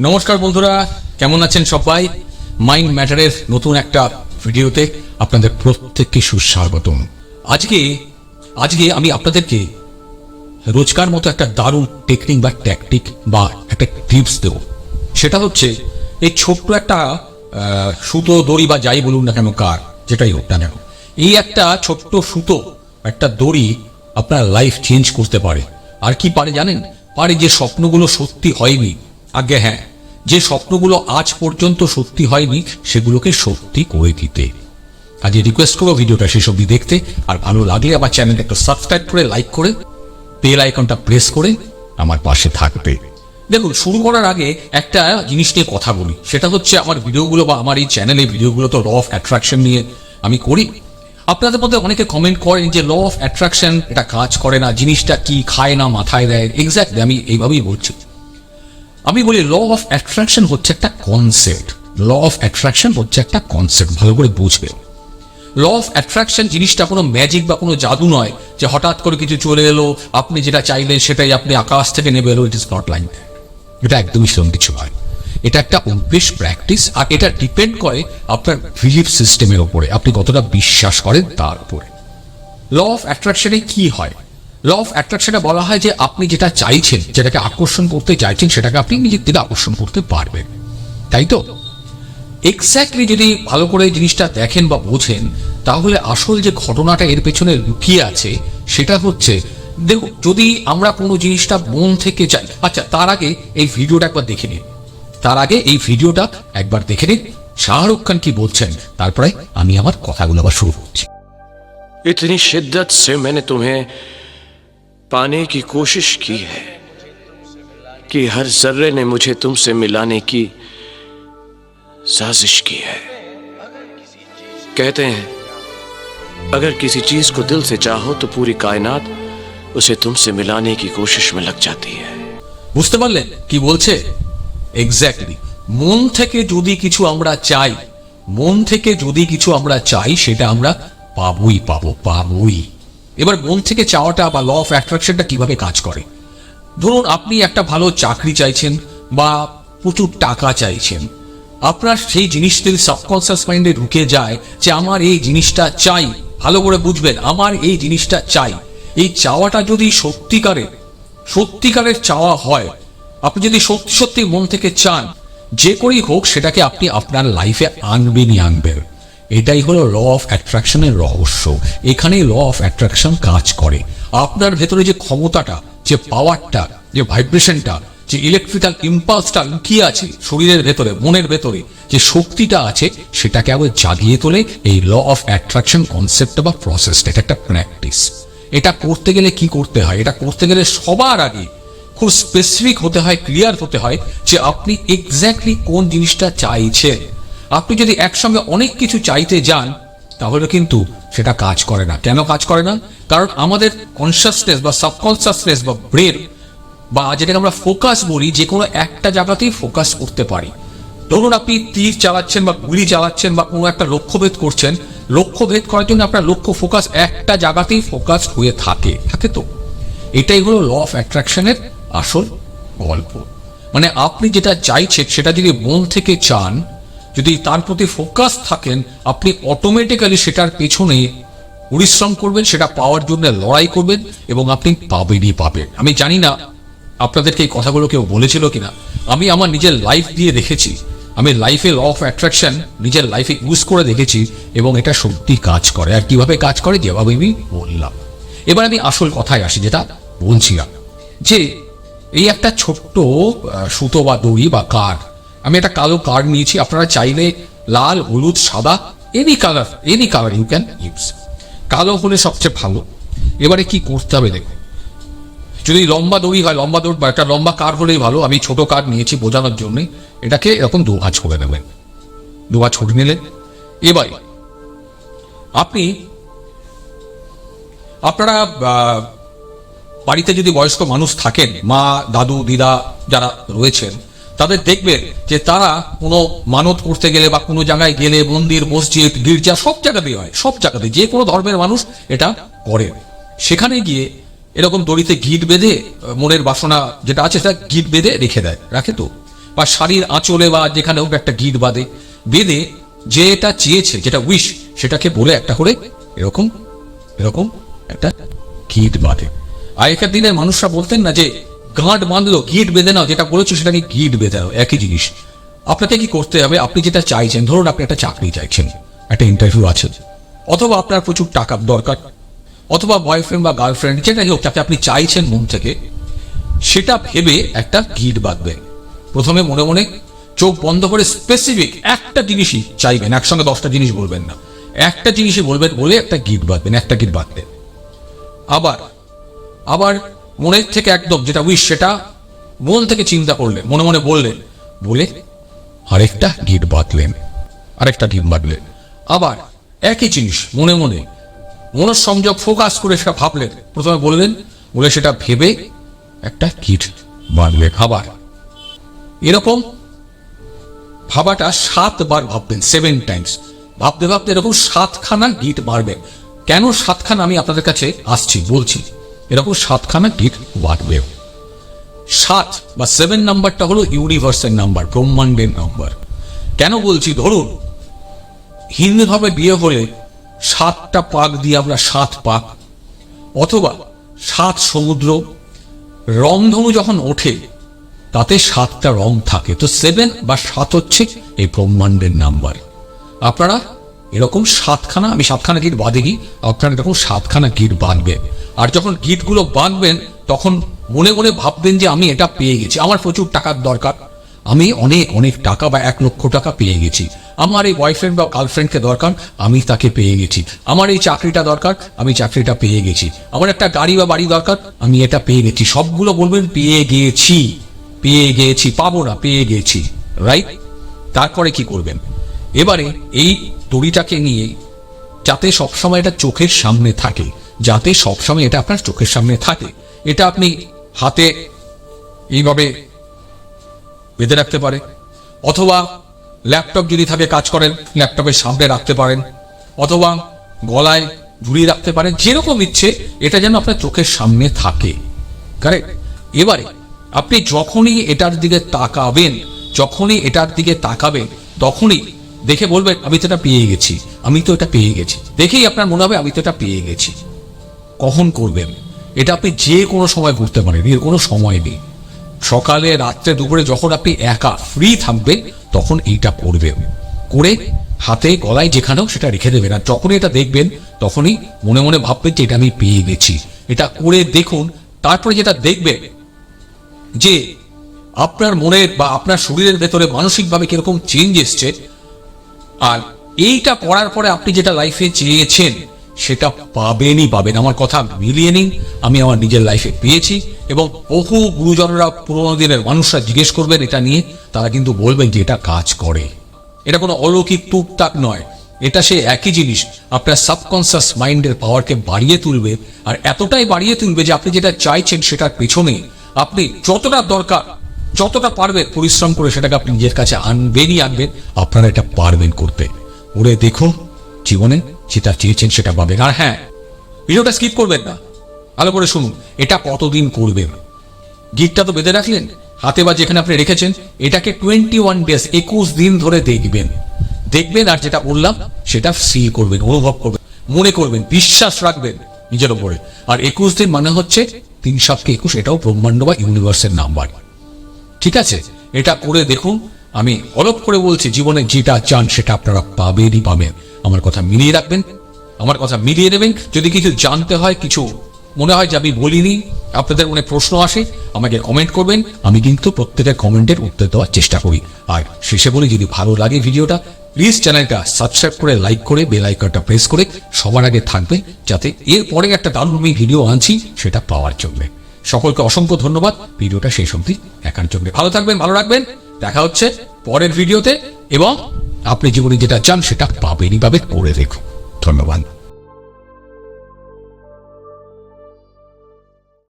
নমস্কার বন্ধুরা, কেমন আছেন সবাই? মাইন্ড ম্যাটারের নতুন একটা ভিডিওতে আপনাদের প্রত্যেককে সুস্বাগতম। আজকে আজকে আমি আপনাদেরকে রোজকার মতো একটা দারুণ টেকনিক বা ট্যাকটিক বা একটা টিপস দেব। সেটা হচ্ছে, এই ছোট্ট একটা সুতো, দড়ি বা যাই বলুন না কেন কার, যেটাই হোক না কেন, এই একটা ছোট্ট সুতো, একটা দড়ি আপনার লাইফ চেঞ্জ করতে পারে। আর কি পারে জানেন? পারে যে স্বপ্নগুলো সত্যি হয়নি আগে হ্যাঁ যে স্বপ্নগুলো আজ পর্যন্ত সত্যি হয়নি, সেগুলোকে সত্যি করে দিতে। আজকে রিকোয়েস্ট করব ভিডিওটা শেষ অব্দি দেখতে, আর ভালো লাগলে আমার চ্যানেলটা একটু সাবস্ক্রাইব করে লাইক করে বেল আইকনটা প্রেস করে আমার পাশে থাকবে দেখুন, শুরু করার আগে একটা জিনিস নিয়ে কথা বলি। সেটা হচ্ছে আমার ভিডিওগুলো বা আমার এই চ্যানেলে ভিডিওগুলো তো ল অফ অ্যাট্রাকশন নিয়ে আমি করি। আপনাদের মধ্যে অনেকে কমেন্ট করেন যে ল অফ অ্যাট্রাকশন এটা কাজ করে না, জিনিসটা কি খায় না, মাথায় দেয়। এক্স্যাক্টলি আমি এইভাবেই বলছি। আমি বলি ল অফ অ্যাট্রাকশন হচ্ছে একটা কনসেপ্ট ল অফ অ্যাট্রাকশন হচ্ছে একটা কনসেপ্ট ভালো করে বুঝবে। ল অফ অ্যাট্রাকশন জিনিসটা কোনো ম্যাজিক বা কোনো জাদু নয় যে হঠাৎ করে কিছু চলে এলো, আপনি যেটা চাইলেন সেটাই আপনি আকাশ থেকে নেবে এলো ইট ইস নট লাইক এটা একদমই সেরকম কিছু নয়। এটা একটা অভ্যেস প্র্যাকটিস আর এটা ডিপেন্ড করে আপনার বিলিফ সিস্টেমের উপরে। আপনি কতটা বিশ্বাস করেন তার উপরে। ল অফ অ্যাট্রাকশনে কি হয়? ল অফ অ্যাট্রাকশনে বলা হয় যে আপনি যেটা চাইছেন, যেটাকে আকর্ষণ করতে চাইছেন, সেটাকে আপনি নিজের দিকে আকর্ষণ করতে পারবেন। তাই তো? এক্স্যাক্টলি যদি ভালো করে জিনিসটা দেখেন বা বোঝেন, তাহলে আসল যে ঘটনাটা এর পেছনে লুকিয়ে আছে, সেটা হচ্ছে দেখো যদি আমরা কোনো জিনিসটা মন থেকে চাই আচ্ছা তার আগে এই ভিডিওটা একবার দেখে নিন। তার আগে এই ভিডিওটা একবার দেখে নিন। শাহরুখ খান কি বলছেন? তারপরে আমি আমার কথাগুলো আবার শুরু করছি। ইতনি শিদ্দত সে মানে তুমি पाने की कोशिश की है कि हर जर्रे ने मुझे तुमसे मिलाने की साजिश की है कहते हैं अगर किसी चीज को दिल से चाहो तो पूरी कायनात उसे तुमसे मिलाने की कोशिश में लग जाती है বুঝতে পারলেন কি বলছে এক্স্যাক্টলি মন থেকে যদি কিছু আমরা চাই মন থেকে যদি কিছু আমরা চাই সেটা আমরা পাবই পাবো পাবই এবার মন থেকে চাওয়াটা বা ল অফ অ্যাট্রাকশনটা কীভাবে কাজ করে? ধরুন, আপনি একটা ভালো চাকরি চাইছেন বা প্রচুর টাকা চাইছেন। আপনার সেই জিনিস যদি সাবকনসিয়াস মাইন্ডে ঢুকে যায় যে, আমার এই জিনিসটা চাই। ভালো করে বুঝবেন, আমার এই জিনিসটা চাই। এই চাওয়াটা যদি সত্যিকারের সত্যিকারের চাওয়া হয়, আপনি যদি সত্যি সত্যি মন থেকে চান, যে করেই হোক সেটাকে আপনি আপনার লাইফে আনবেনই আনবেন। এটাই হলো ল অফ অ্যাট্রাকশনের রহস্য। এখানেই ল অফ অ্যাট্রাকশন কাজ করে। আপনার ভেতরে যে ক্ষমতাটা, যে পাওয়ারটা, যে ভাইব্রেশনটা, যে ইলেকট্রিক্যাল ইম্পালসটা লুকিয়ে আছে শরীরের ভেতরে, মনের ভেতরে, যে শক্তিটা আছে, সেটাকে আবার জাগিয়ে তোলে এই ল অফ অ্যাট্রাকশন কনসেপ্ট বা প্রসেসটা। এটা একটা প্র্যাকটিস। এটা করতে গেলে কি করতে হয়? এটা করতে গেলে সবার আগে খুব স্পেসিফিক হতে হয় ক্লিয়ার হতে হয় যে আপনি এক্স্যাক্টলি কোন জিনিসটা চাইছেন। আপনি যদি একসঙ্গে অনেক কিছু চাইতে যান, তাহলে কিন্তু সেটা কাজ করে না। কেন কাজ করে না? কারণ আমাদের কনসিয়াসনেস বা সাবকনসিয়াসনেস বা ব্রেন বা যেটাকে আমরা ফোকাস বলি, যে কোনো একটা জায়গাতেই ফোকাস করতে পারি। ধরুন আপনি তীর চালাচ্ছেন বা গুলি চালাচ্ছেন বা কোনো একটা লক্ষ্যভেদ করছেন, লক্ষ্যভেদ করার জন্য আপনার লক্ষ্য ফোকাস একটা জায়গাতেই ফোকাস হয়ে থাকে। থাকে তো? এটাই হলো ল অফ অ্যাট্রাকশনের আসল গল্প। মানে আপনি যেটা চাইছেন, সেটা যদি মন থেকে চান যদি তার প্রতি ফোকাস থাকেন, আপনি অটোমেটিক্যালি সেটার পেছনে পরিশ্রম করবেন, সেটা পাওয়ার জন্য লড়াই করবেন এবং আপনি পাবেনই পাবেন। আমি জানি না আপনাদেরকে এই কথাগুলো কেউ বলেছিল কিনা। আমি আমার নিজের লাইফ দিয়ে দেখেছি। আমি লাইফে ল অফ অ্যাট্রাকশন নিজের লাইফে ইউজ করে দেখেছি এবং এটা সত্যি কাজ করে। আর কীভাবে কাজ করে, যেভাবে আমি বললাম। এবার আমি আসল কথায় আসি, যেটা বলছিলাম। যে এই একটা ছোট্ট সুতো বা দড়ি বা কার্ড আমি একটা কালো কার্ড নিয়েছি, আপনারা চাইলে লাল, হলুদ, সাদা any colour any colour you can use কালো হলে সবচেয়ে ভালো। এবারে কি করতে হবে দেখুন যদি লম্বা দড়ি হয়, লম্বা দৌড় বা একটা লম্বা কার হলেই ভালো। আমি ছোট কার নিয়েছি বোঝানোর জন্য। এটাকে এরকম দু ভাঁজ করে নেবেন। দু ভাঁজ করে নিলেন এবার আপনি, আপনারা বাড়িতে যদি বয়স্ক মানুষ থাকেন, মা, দাদু, দিদা যারা রয়েছেন তাদের দেখবেন যে তারা কোনো মানত করতে গেলে বা কোনো জায়গায় গেলে, মন্দির, মসজিদ, গির্জা সব জায়গাতেই হয়, সব জায়গাতে যে কোনো ধর্মের মানুষ এটা করে। সেখানে গিয়ে এরকম দড়িতে গিট বেঁধে মনের বাসনা যেটা আছে সেটা গিট বেঁধে রেখে দেয়, রাখে তো? বা শাড়ির আঁচলে বা যেখানে হোক একটা গিট বাঁধে, বেঁধে যে এটা চেয়েছে, যেটা উইশ সেটাকে বলে একটা করে এরকম এরকম একটা গিট বাঁধে। আগেকার দিনের মানুষরা বলতেন না যে গাঁট বাঁধলো গিট বেঁধে নাও, যেটা বলেছ সেটাকে গিট বেঁধে নাও, একই জিনিস। আপনাকে কি করতে হবে? আপনি যেটা চাইছেন, ধরুন আপনি একটা চাকরি চাইছেন, একটা ইন্টারভিউ আছে, অথবা আপনার প্রচুর টাকার দরকার, অথবা বয়ফ্রেন্ড বা গার্লফ্রেন্ড যেটাই হোক যাকে আপনি চাইছেন মন থেকে, সেটা ভেবে একটা গিট বাঁধবেন প্রথমে মনে মনে চোখ বন্ধ করে স্পেসিফিক একটা জিনিসই চাইবেন, একসঙ্গে দশটা জিনিস বলবেন না। একটা জিনিসই বলবেন, বলে একটা গিট বাঁধবেন, একটা গিট বাঁধবেন আবার আবার মনের থেকে একদম যেটা উইশ সেটা মন থেকে চিন্তা করলেন মনে মনে বললেন বলে আরেকটা গিট বাঁধলেন, আরেকটা গিট বাঁধলেন। আবার একই জিনিস মনে মনে মনঃসংযোগ ফোকাস করে সেটা ভাবলেন। প্রথমে বললেন, বলে সেটা ভেবে একটা গিট বাঁধলেন। আবার এরকম ভাবাটা সাতবার ভাববেন সেভেন টাইমস ভাবতে ভাবতে এরকম সাতখানা গিট মারবেন কেন সাতখানা আমি আপনাদের কাছে আসছি, বলছি? এরকম সাতখানা গিট বাড়বে সাত বা সেভেন নাম্বারটা হলো ইউনিভার্সের নাম্বার ব্রহ্মাণ্ডের নাম্বার কেন বলছি? ধরুন হিন্দুভাবে বিয়ে হলে সাতটা পাক দিয়ে আমরা সাত পাক, অথবা সাত সমুদ্র, রংধনু যখন ওঠে, তাতে সাতটা রং থাকে। তো সেভেন বা সাত হচ্ছে এই ব্রহ্মাণ্ডের নাম্বার আপনারা এরকম সাতখানা, আমি সাতখানা গিট বাঁধিনি আপনারা এরকম সাতখানা গিট বাঁধবেন আর যখন গিটগুলো বাঁধবেন, তখন মনে মনে ভাববেন যে আমি এটা পেয়ে গেছি। আমার প্রচুর টাকার দরকার। আমি অনেক অনেক টাকা বা এক লক্ষ টাকা পেয়ে গেছি। আমার এই বয়ফ্রেন্ড বা গার্লফ্রেন্ডকে দরকার, আমি তাকে পেয়ে গেছি। আমার এই চাকরিটা দরকার, আমি চাকরিটা পেয়ে গেছি। আমার একটা গাড়ি বা বাড়ি দরকার, আমি এটা পেয়ে গেছি। সবগুলো বলবেন, পেয়ে গিয়েছি পেয়ে গিয়েছি পাবো না, পেয়ে গেছি রাইট তারপরে কি করবেন? এবারে এই দড়িটাকে নিয়ে যাতে সবসময় এটা চোখের সামনে থাকে। যাতে সবসময় এটা আপনার চোখের সামনে থাকে। এটা আপনি হাতে এইভাবে বেঁধে রাখতে পারে অথবা ল্যাপটপ যদি থাকে কাজ করেন, ল্যাপটপের সামনে রাখতে পারেন। অথবা গলায় ঝুলিয়ে রাখতে পারেন। যেরকম ইচ্ছে, এটা যেন আপনার চোখের সামনে থাকে। কারেক্ট এবারে, আপনি যখনই এটার দিকে তাকাবেন, যখনই এটার দিকে তাকাবেন, তখনই দেখে বলবেন, আমি তো এটা পেয়ে গেছি। আমি তো এটা পেয়ে গেছি। দেখেই আপনার মনে হবে, আমি তো এটা পেয়ে গেছি। কখন করবেন? এটা আপনি যে কোনো সময় করতে পারেন, এর কোনো সময় নেই। সকালে, রাত্রে, দুপুরে যখন আপনি একা ফ্রি থাকবেন, তখন এইটা করবেন। করে হাতে গলায় যেখানেও সেটা রেখে দেবেন। আর যখনই এটা দেখবেন, তখনই মনে মনে ভাববেন যে এটা আমি পেয়ে গেছি। এটা করে দেখুন, তারপরে যেটা দেখবেন যে আপনার মনের বা আপনার শরীরের ভেতরে মানসিকভাবে কীরকম চেঞ্জ এসছে, আর এইটা করার পরে আপনি যেটা লাইফে চেয়েছেন সেটা পাবেনই পাবেন। আমার কথা মিলিয়ে নিন। আমি আমার নিজের লাইফে পেয়েছি এবং বহু গুরুজনরা পুরোনো দিনের মানুষরা জিজ্ঞেস করবেন এটা নিয়ে। তারা কিন্তু বলবেন যে এটা কাজ করে। এটা কোনো অলৌকিক টুকটাক নয়। এটা সে একই জিনিস। আপনার সাবকনসিয়াস মাইন্ডের পাওয়ারকে বাড়িয়ে তুলবে। আর এতটাই বাড়িয়ে তুলবে যে আপনি যেটা চাইছেন সেটার পেছনে আপনি যতটা দরকার, যতটা পারবেন পরিশ্রম করে সেটাকে আপনি নিজের কাছে আনবেনই আনবেন। আপনারা এটা পারবেন করতে। ওরে দেখুন, জীবনে যেটা চেয়েছেন সেটা পাবেন। আর হ্যাঁ ভিডিওটা স্কিপ করবেন না। ভালো করে শুনুন, এটা কতদিন করবেন গিটটা তো বেঁধে রাখলেন, হাতে বা যেখানে আপনি রেখেছেন, এটাকে টোয়েন্টি ওয়ান ডেজ একুশ দিন ধরে দেখবেন। দেখবেন আর যেটা বললাম, সেটা সিল করবেন, অনুভব করবেন, মনে করবেন, বিশ্বাস রাখবেন নিজের উপরে। আর একুশ দিন মানে হচ্ছে তিন সাতকে একুশ, এটাও ব্রহ্মাণ্ড বা ইউনিভার্সের নাম্বার ঠিক আছে? এটা করে দেখুন, আমি অলপ করে বলছি, জীবনে যেটা চান সেটা আপনারা পাবেনই পাবেন। আমার কথা মিলিয়ে রাখবেন, আমার কথা মিলিয়ে নেবেন। যদি কিছু জানতে হয়, কিছু মনে হয় যে আমি বলিনি, আপনাদের মনে প্রশ্ন আসে, আমাকে কমেন্ট করবেন। আমি কিন্তু প্রত্যেকের কমেন্টের উত্তর দেওয়ার চেষ্টা করি। আর শেষে বলি, যদি ভালো লাগে ভিডিওটা প্লিজ চ্যানেলটা সাবস্ক্রাইব করে লাইক করে বেল আইকনটা প্রেস করে সবার আগে থাকবে, যাতে এর পরে একটা দারুণ আমি ভিডিও আনছি, সেটা পাওয়ার জন্য। সকলকে অসংখ্য ধন্যবাদ। ভিডিওটা শেষ অবধি একার জন্য। ভালো থাকবেন, ভালো রাখবেন। দেখা হচ্ছে পরের ভিডিওতে এবং আপনি জীবনে যেটা চান সেটা পাবেনই পাবে করে দেখুন। ধন্যবাদ।